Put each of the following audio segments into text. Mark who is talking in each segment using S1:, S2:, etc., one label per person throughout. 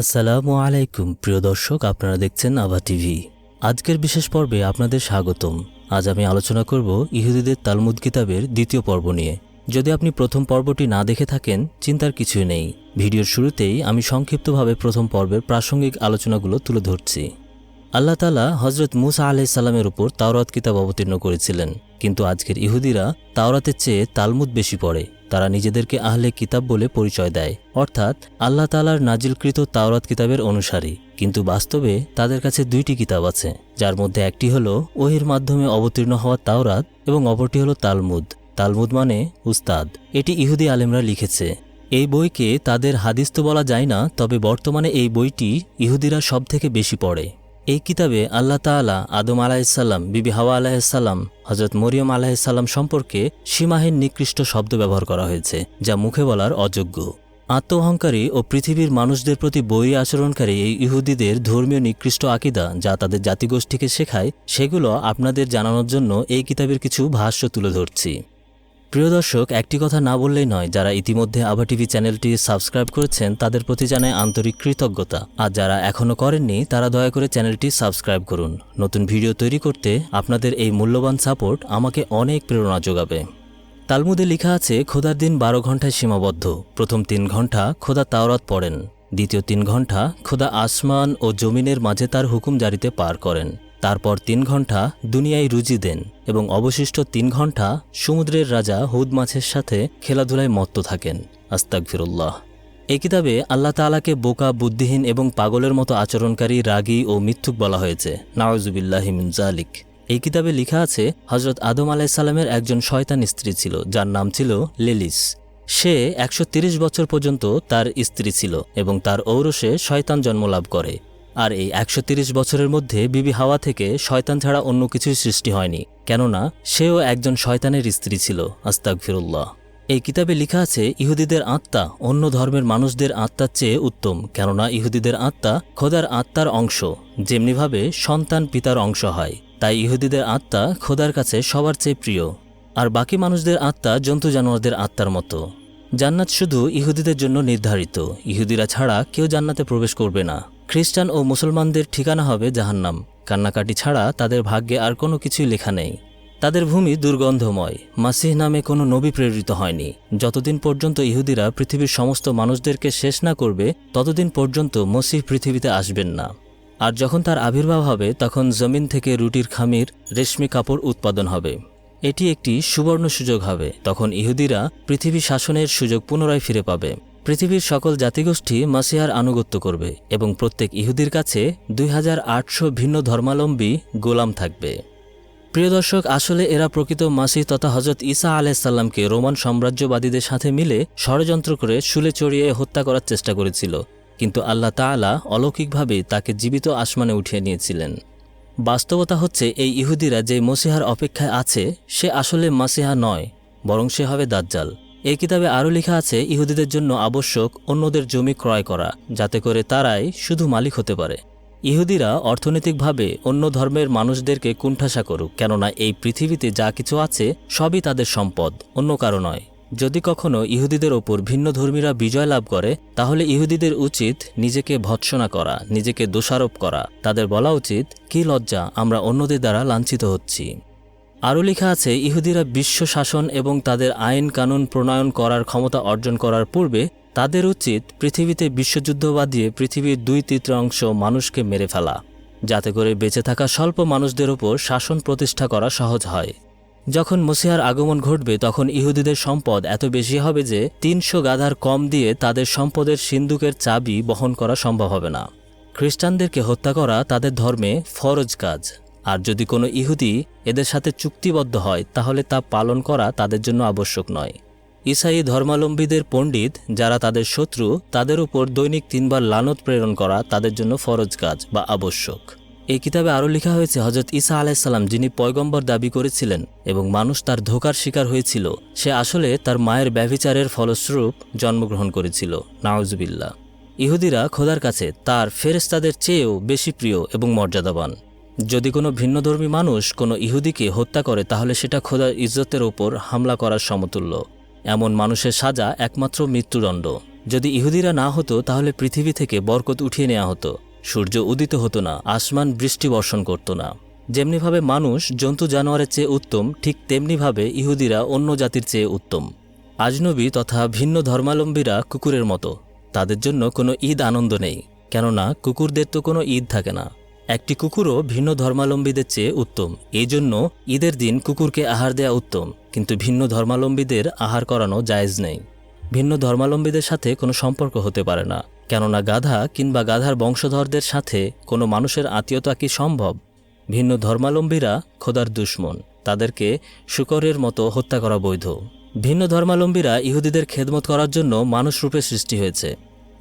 S1: আসসালামু আলাইকুম, প্রিয় দর্শক, আপনারা দেখছেন আভা টিভি। আজকের বিশেষ পর্বে আপনাদের স্বাগতম। আজ আমি আলোচনা করব ইহুদিদের তালমুদ কিতাবের দ্বিতীয় পর্ব নিয়ে। যদি আপনি প্রথম পর্বটি না দেখে থাকেন, চিন্তার কিছুই নেই। ভিডিওর শুরুতেই আমি সংক্ষিপ্তভাবে প্রথম পর্বের প্রাসঙ্গিক আলোচনাগুলো তুলে ধরছি। আল্লাহ তালা হজরত মুসা আলাইসাল্লামের উপর তাওরাত কিতাব অবতীর্ণ করেছিলেন। কিন্তু আজকের ইহুদিরা তাওরাতের চেয়ে তালমুদ বেশি পড়ে। তারা নিজেদেরকে আহলে কিতাব বলে পরিচয় দেয়। অর্থাৎ আল্লাহ তালার নাজিলকৃত তাওরাত কিতাবের অনুসারী। কিন্তু বাস্তবে তাদের কাছে দুইটি কিতাব আছে, যার মধ্যে একটি হলো ওহির মাধ্যমে অবতীর্ণ হওয়া তাওরাত এবং অপরটি হলো তালমুদ। তালমুদ মানে উস্তাদ। এটি ইহুদি আলেমরা লিখেছে। এই বইকে তাদের হাদিস তো বলা যায় না, তবে বর্তমানে এই বইটি ইহুদিরা সব থেকে বেশি পড়ে। এই কিতাবে আল্লাহ তাআলা আদম আলাহিসাল্লাম বিবি হাওয়া আলাহিসাল্লাম হজরত মরিয়ম আলাহিসাল্লাম সম্পর্কে সীমাহীন নিকৃষ্ট শব্দ ব্যবহার করা হয়েছে, যা মুখে বলার অযোগ্য। আত্ম অহংকারী ও পৃথিবীর মানুষদের প্রতি বই আচরণকারী এই ইহুদিদের ধর্মীয় নিকৃষ্ট আকিদা যা তাদের জাতিগোষ্ঠীকে শেখায়, সেগুলো আপনাদের জানানোর জন্য এই কিতাবের কিছু ভাষ্য তুলে ধরছি। প্রিয় দর্শক, একটি কথা না বললেই নয়, যারা ইতিমধ্যে আভা টিভি চ্যানেলটি সাবস্ক্রাইব করেছেন, তাদের প্রতি জানায় আন্তরিক কৃতজ্ঞতা। আর যারা এখনও করেননি, তারা দয়া করে চ্যানেলটি সাবস্ক্রাইব করুন। নতুন ভিডিও তৈরি করতে আপনাদের এই মূল্যবান সাপোর্ট আমাকে অনেক প্রেরণা যোগাবে। তালমুদে লেখা আছে, খোদার দিন বারো ঘন্টায় সীমাবদ্ধ। প্রথম তিন ঘণ্টা খোদা তাওরাত পড়েন। দ্বিতীয় তিন ঘণ্টা খোদা আসমান ও জমিনের মাঝে তার হুকুম জারিতে পার করেন। তারপর তিন ঘণ্টা দুনিয়ায় রুজি দেন এবং অবশিষ্ট তিন ঘণ্টা সমুদ্রের রাজা হুদ মাছের সাথে খেলাধুলায় মত্ত থাকেন। আস্তাক ফিরুল্লাহ এই কিতাবে আল্লাহ তালাকে বোকা, বুদ্ধিহীন এবং পাগলের মতো আচরণকারী, রাগী ও মিথ্যুক বলা হয়েছে। নওয়াজুবিল্লাহিমিন জালিক। এই কিতাবে লেখা আছে হজরত আদম আলাইসাল্লামের একজন শয়তান স্ত্রী ছিল, যার নাম ছিল লেলিস। সে একশো বছর পর্যন্ত তার স্ত্রী ছিল এবং তার ঔরসে শয়তান জন্মলাভ করে। আর এই একশো বছরের মধ্যে বিবি হাওয়া থেকে শয়তান ছাড়া অন্য কিছুই সৃষ্টি হয়নি, কেননা সেও একজন শয়তানের স্ত্রী ছিল আস্তাক ফিরুল্লাহ এই কিতাবে লেখা আছে, ইহুদিদের আত্মা অন্য ধর্মের মানুষদের আত্মার চেয়ে উত্তম, কেননা ইহুদিদের আত্মা খোদার আত্মার অংশ, যেমনিভাবে সন্তান পিতার অংশ হয়, তাই ইহুদিদের আত্মা খোদার কাছে সবার চেয়ে প্রিয়। আর বাকি মানুষদের আত্মা জন্তু জানোয়ারদের আত্মার মতো। জান্নাত শুধু ইহুদিদের জন্য নির্ধারিত, ইহুদিরা ছাড়া কেউ জান্নাতে প্রবেশ করবে না। খ্রিস্টান ও মুসলমানদের ঠিকানা হবে জাহান্নাম। কান্নাকাটি ছাড়া তাদের ভাগ্যে আর কোনো কিছুই লেখা নেই। তাদের ভূমি দুর্গন্ধময়। মাসিহ নামে কোনো নবী প্রেরিত হয়নি। যতদিন পর্যন্ত ইহুদিরা পৃথিবীর সমস্ত মানুষদেরকে শেষ না করবে, ততদিন পর্যন্ত মসিহ পৃথিবীতে আসবেন না। আর যখন তার আবির্ভাব হবে, তখন জমিন থেকে রুটির খামির, রেশমি কাপড় উৎপাদন হবে। এটি একটি সুবর্ণ সুযোগ হবে। তখন ইহুদিরা পৃথিবী শাসনের সুযোগ পুনরায় ফিরে পাবে। পৃথিবীর সকল জাতিগোষ্ঠী মাসিহার আনুগত্য করবে এবং প্রত্যেক ইহুদির কাছে দুই হাজার আটশো ভিন্ন ধর্মাবলম্বী গোলাম থাকবে। প্রিয় দর্শক, আসলে এরা প্রকৃত মাসি তথা হজরত ঈসা আলাইসাল্লামকে রোমান সাম্রাজ্যবাদীদের সাথে মিলে ষড়যন্ত্র করে শুলে চড়িয়ে হত্যা করার চেষ্টা করেছিল, কিন্তু আল্লাহ তাআলা অলৌকিকভাবে তাকে জীবিত আসমানে উঠিয়ে নিয়েছিলেন। বাস্তবতা হচ্ছে, এই ইহুদিরা যে মসিহার অপেক্ষায় আছে, সে আসলে মাসিহা নয়, বরং সে হবে দাজ্জাল। এই কিতাবে আরও লেখা আছে, ইহুদিদের জন্য আবশ্যক অন্যদের জমি ক্রয় করা, যাতে করে তারাই শুধু মালিক হতে পারে। ইহুদিরা অর্থনৈতিকভাবে অন্য ধর্মের মানুষদেরকে কুণ্ঠাসা করুক, কেননা এই পৃথিবীতে যা কিছু আছে সবই তাদের সম্পদ, অন্য কারও নয়। যদি কখনো ইহুদিদের ওপর ভিন্ন ধর্মীরা বিজয় লাভ করে, তাহলে ইহুদিদের উচিত নিজেকে ভৎসনা করা, নিজেকে দোষারোপ করা। তাদের বলা উচিত, কি লজ্জা, আমরা অন্যদের দ্বারা লাঞ্ছিত হচ্ছি। আরও লেখা আছে, ইহুদিরা বিশ্ব শাসন এবং তাদের আইন কানুন প্রণয়ন করার ক্ষমতা অর্জন করার পূর্বে তাদের উচিত পৃথিবীতে বিশ্বযুদ্ধ বাদিয়ে পৃথিবীর দুই তৃতীয়াংশ মানুষকে মেরে ফেলা, যাতে করে বেঁচে থাকা স্বল্প মানুষদের ওপর শাসন প্রতিষ্ঠা করা সহজ হয়। যখন মসিহার আগমন ঘটবে, তখন ইহুদিদের সম্পদ এত বেশি হবে যে তিনশো গাধার কম দিয়ে তাদের সম্পদের সিন্দুকের চাবি বহন করা সম্ভব হবে না। খ্রিস্টানদেরকে হত্যা করা তাদের ধর্মে ফরজ কাজ। আর যদি কোনো ইহুদি এদের সাথে চুক্তিবদ্ধ হয়, তাহলে তা পালন করা তাদের জন্য আবশ্যক নয়। ইসাই ধর্মাবলম্বীদের পণ্ডিত যারা তাদের শত্রু, তাদের উপর দৈনিক তিনবার লানত প্রেরণ করা তাদের জন্য ফরজ কাজ বা আবশ্যক। এই কিতাবে আরও লেখা হয়েছে হজরত ঈসা আলাইসাল্লাম যিনি পয়গম্বর দাবি করেছিলেন এবং মানুষ তার ধোকার শিকার হয়েছিল, সে আসলে তার মায়ের ব্যভিচারের ফলস্বরূপ জন্মগ্রহণ করেছিল। নাওজবিল্লা ইহুদিরা খোদার কাছে তার ফেরেস্তাদের চেয়েও বেশি প্রিয় এবং মর্যাদাবান। যদি কোনো ভিন্নধর্মী মানুষ কোনো ইহুদিকে হত্যা করে, তাহলে সেটা খোদার ইজ্জতের ওপর হামলা করার সমতুল্য। এমন মানুষের সাজা একমাত্র মৃত্যুদণ্ড। যদি ইহুদিরা না হতো, তাহলে পৃথিবী থেকে বরকত উঠিয়ে নেওয়া হতো। সূর্য উদিত হতো না, আসমান বৃষ্টি বর্ষণ করতো না। যেমনিভাবে মানুষ জন্তু জানোয়ারের চেয়ে উত্তম, ঠিক তেমনিভাবে ইহুদিরা অন্য জাতির চেয়ে উত্তম। আজনবী তথা ভিন্ন ধর্মাবলম্বীরা কুকুরের মতো। তাদের জন্য কোনো ঈদ আনন্দ নেই, কেননা কুকুরদের তো কোনো ঈদ থাকে না। একটি কুকুরও ভিন্ন ধর্মাবলম্বীদের চেয়ে উত্তম। এই জন্য ঈদের দিন কুকুরকে আহার দেয়া উত্তম, কিন্তু ভিন্ন ধর্মাবলম্বীদের আহার করানো জায়েজ নেই। ভিন্ন ধর্মাবলম্বীদের সাথে কোনো সম্পর্ক হতে পারে না, কেননা গাধা কিংবা গাধার বংশধরদের সাথে কোনো মানুষের আত্মীয়তা কি সম্ভব? ভিন্ন ধর্মাবলম্বীরা খোদার দুশ্মন, তাদেরকে শুকরের মতো হত্যা করা বৈধ। ভিন্ন ধর্মাবলম্বীরা ইহুদিদের খেদমত করার জন্য মানুষ রূপে সৃষ্টি হয়েছে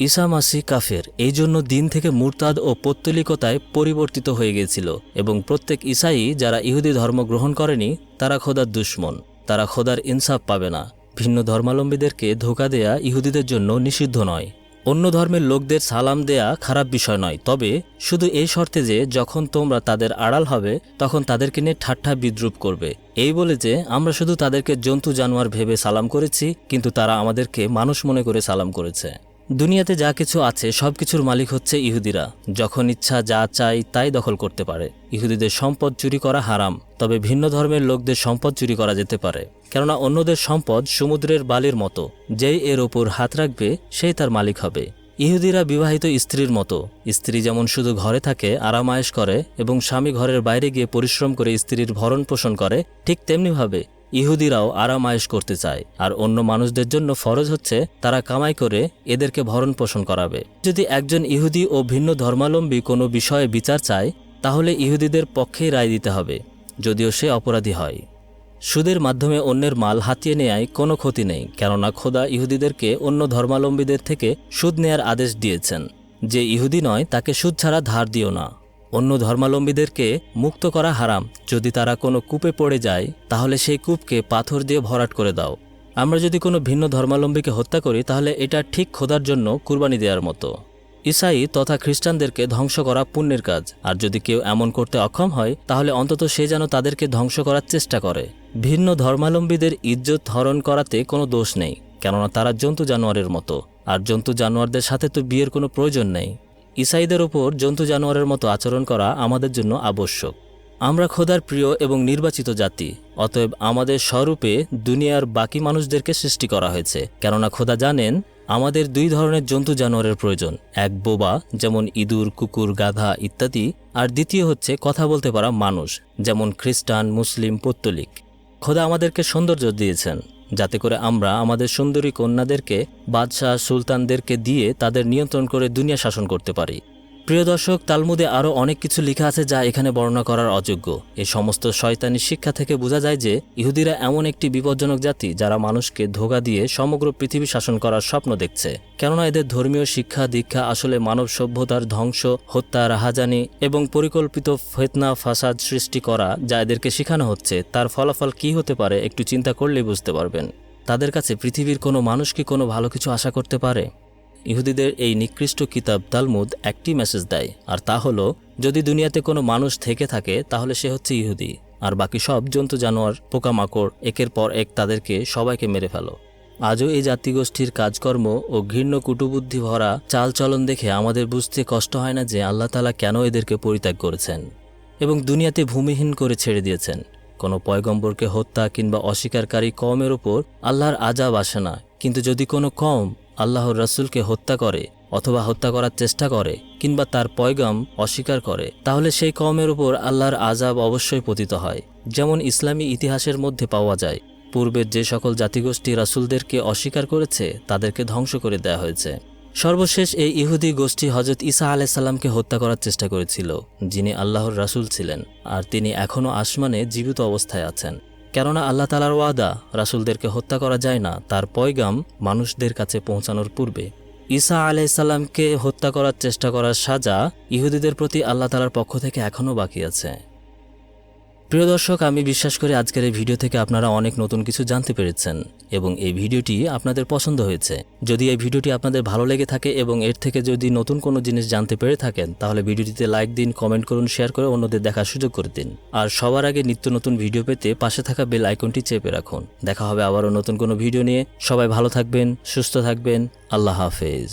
S1: ঈসা মাসি কাফের এই জন্য দিন থেকে মুরতাদ ও পত্তলিকতায় পরিবর্তিত হয়ে গিয়েছিল এবং প্রত্যেক ঈসাই যারা ইহুদি ধর্ম গ্রহণ করেনি, তারা খোদার দুশ্মন, তারা খোদার ইনসাফ পাবে না। ভিন্ন ধর্মাবলম্বীদেরকে ধোকা দেয়া ইহুদিদের জন্য নিষিদ্ধ নয়। অন্য ধর্মের লোকদের সালাম দেয়া খারাপ বিষয় নয়, তবে শুধু এই শর্তে যে যখন তোমরা তাদের আড়াল হবে, তখন তাদেরকে নিয়ে ঠাট্টা বিদ্রুপ করবে। এই বলে যে, আমরা শুধু তাদেরকে জন্তু জানোয়ার ভেবে সালাম করেছি, কিন্তু তারা আমাদেরকে মানুষ মনে করে সালাম করেছে। দুনিয়াতে যা কিছু আছে, সব কিছুর মালিক হচ্ছে ইহুদিরা। যখন ইচ্ছা যা চাই তাই দখল করতে পারে। ইহুদিদের সম্পদ চুরি করা হারাম, তবে ভিন্ন ধর্মের লোকদের সম্পদ চুরি করা যেতে পারে। কেননা অন্যদের সম্পদ সমুদ্রের বালির মতো। যেই এর ওপর হাত রাখবে, সেই তার মালিক হবে। ইহুদিরা বিবাহিত স্ত্রীর মতো। স্ত্রী যেমন শুধু ঘরে থাকে, আরামায়েশ করে এবং স্বামী ঘরের বাইরে গিয়ে পরিশ্রম করে স্ত্রীর ভরণ পোষণ করে, ঠিক তেমনিভাবে ইহুদিরাও আরামায়েশ করতে চায়, আর অন্য মানুষদের জন্য ফরজ হচ্ছে তারা কামাই করে এদেরকে ভরণ পোষণ করাবে। যদি একজন ইহুদি ও ভিন্ন ধর্মালম্বী কোনো বিষয়ে বিচার চায়, তাহলে ইহুদিদের পক্ষেই রায় দিতে হবে, যদিও সে অপরাধী হয়। সুদের মাধ্যমে অন্যের মাল হাতিয়ে নেয়ায় কোনো ক্ষতি নেই, কেননা খোদা ইহুদিদেরকে অন্য ধর্মালম্বীদের থেকে সুদ নেয়ার আদেশ দিয়েছেন। যে ইহুদি নয়, তাকে সুদ ছাড়া ধার দিও না। অন্য ধর্মাবলম্বীদেরকে মুক্ত করা হারাম। যদি তারা কোনো কূপে পড়ে যায়, তাহলে সেই কূপকে পাথর দিয়ে ভরাট করে দাও। আমরা যদি কোনো ভিন্ন ধর্মাবলম্বীকে হত্যা করি, তাহলে এটা ঠিক খোদার জন্য কুরবানি দেওয়ার মতো। ইসাই তথা খ্রিস্টানদেরকে ধ্বংস করা পুণ্যের কাজ। আর যদি কেউ এমন করতে অক্ষম হয়, তাহলে অন্তত সে যেন তাদেরকে ধ্বংস করার চেষ্টা করে। ভিন্ন ধর্মাবলম্বীদের ইজ্জত হরণ করাতে কোনো দোষ নেই, কেননা তারা জন্তু জানোয়ারের মতো। আর জন্তু জানোয়ারদের সাথে তো বিয়ের কোনো প্রয়োজন নেই। ইসাইদের ওপর জন্তু জানোয়ারের মতো আচরণ করা আমাদের জন্য আবশ্যক। আমরা খোদার প্রিয় এবং নির্বাচিত জাতি, অতএব আমাদের স্বরূপে দুনিয়ার বাকি মানুষদেরকে সৃষ্টি করা হয়েছে, কেননা খোদা জানেন আমাদের দুই ধরনের জন্তু জানোয়ারের প্রয়োজন, এক বোবা, যেমন ইঁদুর, কুকুর, গাধা ইত্যাদি, আর দ্বিতীয় হচ্ছে কথা বলতে পারা মানুষ, যেমন খ্রিস্টান, মুসলিম, পত্তলিক। খোদা আমাদেরকে সৌন্দর্য দিয়েছেন। যাতে করে আমরা আমাদের সুন্দরী কন্যাদেরকে, বাদশাহ সুলতানদেরকে দিয়ে তাদের নিয়ন্ত্রণ করে দুনিয়া শাসন করতে পারি। প্রিয় দর্শক, তালমুদে আরও অনেক কিছু লেখা আছে যা এখানে বর্ণনা করার অযোগ্য। এ সমস্ত শয়তানি শিক্ষা থেকে বোঝা যায় যে, ইহুদিরা এমন একটি বিপজ্জনক জাতি যারা মানুষকে ধোকা দিয়ে সমগ্র পৃথিবী শাসন করার স্বপ্ন দেখছে। কেননা এদের ধর্মীয় শিক্ষা, দীক্ষা আসলে মানব সভ্যতার ধ্বংস, হত্যা, রাহাজানি এবং পরিকল্পিত ফেতনা, ফাসাদ সৃষ্টি করা যা এদেরকে শেখানো হচ্ছে, তার ফলাফল কি হতে পারে একটু চিন্তা করলেই বুঝতে পারবেন। তাদের কাছে পৃথিবীর কোনো মানুষ কি কোনো ভালো কিছু আশা করতে পারে? ইহুদিদের এই নিকৃষ্ট কিতাব তালমুদ একটি মেসেজ দেয়, আর তা হলো, যদি দুনিয়াতে কোনো মানুষ থেকে থাকে, তাহলে সে হচ্ছে ইহুদি, আর বাকি সব জন্তু জানোয়ার, পোকামাকড়, একের পর এক তাদেরকে সবাইকে মেরে ফেলো। আজও এই জাতিগোষ্ঠীর কাজকর্ম ও ঘৃণ্য কুটুবুদ্ধি ভরা চালচলন দেখে আমাদের বুঝতে কষ্ট হয় না যে আল্লাহ তালা কেন এদেরকে পরিত্যাগ করেছেন, এবং দুনিয়াতে ভূমিহীন করে ছেড়ে দিয়েছেন। কোনো পয়গম্বরকে হত্যা কিংবা অস্বীকারী কমের ওপর আল্লাহর আজাব আসে না, কিন্তু যদি কোনো কম আল্লাহর রাসূলকে হত্যা করে অথবা হত্যা করার চেষ্টা করে কিংবা তার পয়গাম অস্বীকার করে, তাহলে সেই কওমের উপর আল্লাহর আজাব অবশ্যই পতিত হয়। যেমন ইসলামী ইতিহাসের মধ্যে পাওয়া যায়, পূর্বের যে সকল জাতিগোষ্ঠী রাসূলদেরকে অস্বীকার করেছে, তাদেরকে ধ্বংস করে দেয়া হয়েছে। সর্বশেষ এই ইহুদি গোষ্ঠী হজরত ঈসা আলাইসাল্লামকে হত্যা করার চেষ্টা করেছিল, যিনি আল্লাহর রাসূল ছিলেন, আর তিনি এখনও আসমানে জীবিত অবস্থায় আছেন। কেননা আল্লাহ তালার ওয়াদা, রাসুলদেরকে হত্যা করা যায় না, তার পয়গাম মানুষদের কাছে পৌঁছানোর পূর্বে। ঈসা আলাইসাল্লামকে হত্যা করার চেষ্টা করার সাজা ইহুদিদের প্রতি আল্লাহ তালার পক্ষ থেকে এখনও বাকি আছে। প্রিয় দর্শক, আমি বিশ্বাস করি আজকের এই ভিডিও থেকে আপনারা অনেক নতুন কিছু জানতে পেরেছেন এবং এই ভিডিওটি আপনাদের পছন্দ হয়েছে। যদি এই ভিডিওটি আপনাদের ভালো লেগে থাকে এবং এর থেকে যদি নতুন কোনো জিনিস জানতে পেরে থাকেন, তাহলে ভিডিওটিতে লাইক দিন, কমেন্ট করুন, শেয়ার করে অন্যদের দেখার সুযোগ করে দিন। আর সবার আগে নিত্য নতুন ভিডিও পেতে পাশে থাকা বেল আইকনটি চেপে রাখুন। দেখা হবে আবারও নতুন কোনো ভিডিও নিয়ে। সবাই ভালো থাকবেন, সুস্থ থাকবেন। আল্লাহ হাফেজ।